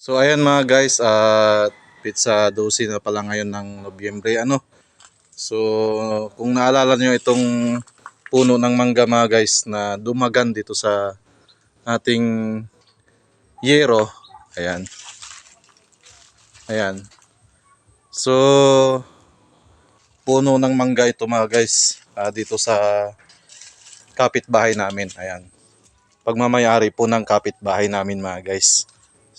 So ayan mga guys, at pizza 12 na pala ngayon ng Nobyembre ano. So kung naalala nyo itong puno ng mangga mga guys na dumagan dito sa ating yero. Ayan. Ayan. So puno ng mangga ito mga guys ah, dito sa kapitbahay namin. Ayan. Pagmamayari po ng kapitbahay namin mga guys.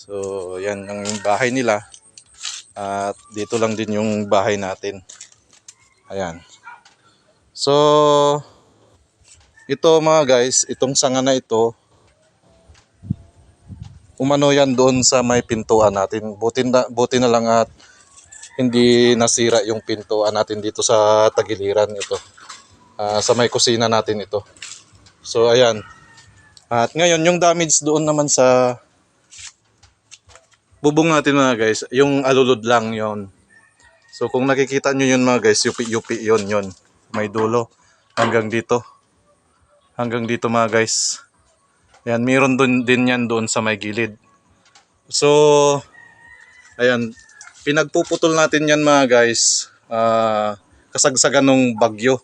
So, yan ang bahay nila. At dito lang din yung bahay natin. Ayan. So, ito mga guys, itong sanga na ito, umano yan doon sa may pintuan natin. Buti na, buti na lang at hindi nasira yung pintuan natin dito sa tagiliran ito. Ah, sa may kusina natin ito. So, ayan. At ngayon, yung damage doon naman sa bubong natin mga guys, yung alulod lang yon. So kung nakikita nyo yun mga guys, yupi-yupi yun yun. May dulo hanggang dito. Hanggang dito mga guys. Ayan, meron dun, din yan doon sa may gilid. So, ayan, pinagpuputol natin yan mga guys. ah, kasagsagan ng bagyo.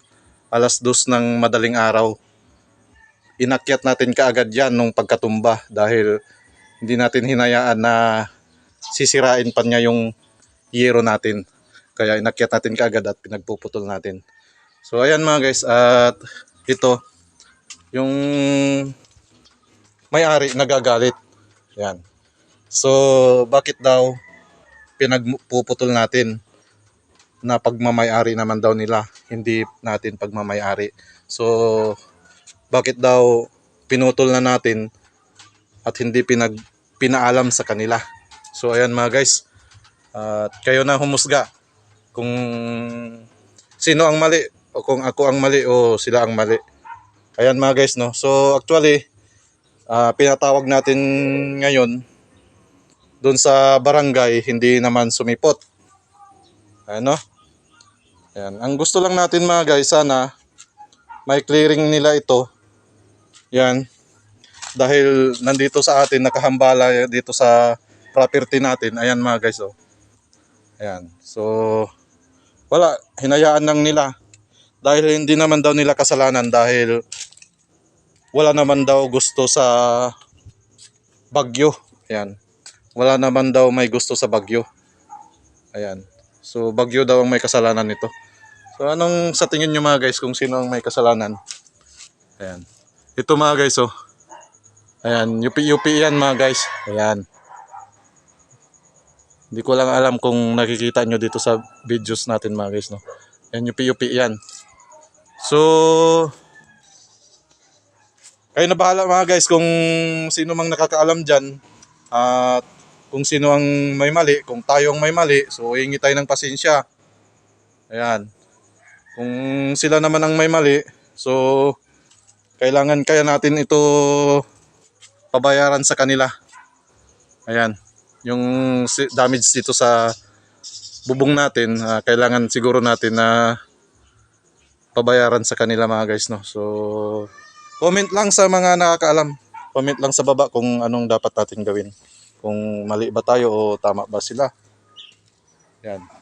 Alas dos ng madaling araw. Inakyat natin kaagad yan nung pagkatumba dahil hindi natin hinayaan na sisirain pa niya yung yero natin. Kaya inakyat natin kaagad at pinagpuputol natin. So ayan mga guys, at ito yung may-ari nagagalit. Yan. So bakit daw pinagpuputol natin na pagmamayari naman daw nila, hindi natin pagmamayari. So bakit daw pinutol na natin at hindi pinag pinaalam sa kanila. So ayan mga guys, at kayo na humusga kung sino ang mali o kung ako ang mali o sila ang mali. Ayan mga guys no. So actually ah, pinatawag natin ngayon doon sa barangay hindi naman sumipot. Ano? Ayan. Ang gusto lang natin mga guys sana may clearing nila ito. Yan. Dahil nandito sa atin nakahambala dito sa property natin. Ayan mga guys oh. Ayan. So wala, hinayaan lang nila. Dahil hindi naman daw nila kasalanan dahil wala naman daw gusto sa bagyo. Ayan. Wala naman daw may gusto sa bagyo. Ayan. So bagyo daw ang may kasalanan nito. So anong sa tingin nyo mga guys kung sino ang may kasalanan? Ayan. Ito mga guys oh. Ayan, yupi-yupi yan mga guys. Ayan. Hindi ko lang alam kung nakikita nyo dito sa videos natin mga guys no. Ayan, yupi-yupi yan. So, kayo na bahala mga guys kung sino mang nakakaalam dyan. At kung sino ang may mali, kung tayo ang may mali, so hingi tayo ng pasensya. Ayan. Kung sila naman ang may mali, so kailangan kaya natin ito pabayaran sa kanila. Ayan. Yung damage dito sa bubong natin, ah, kailangan siguro natin na pabayaran sa kanila mga guys no. So comment lang sa mga nakakaalam. Comment lang sa baba kung anong dapat natin gawin. Kung mali ba tayo o tama ba sila. Yan.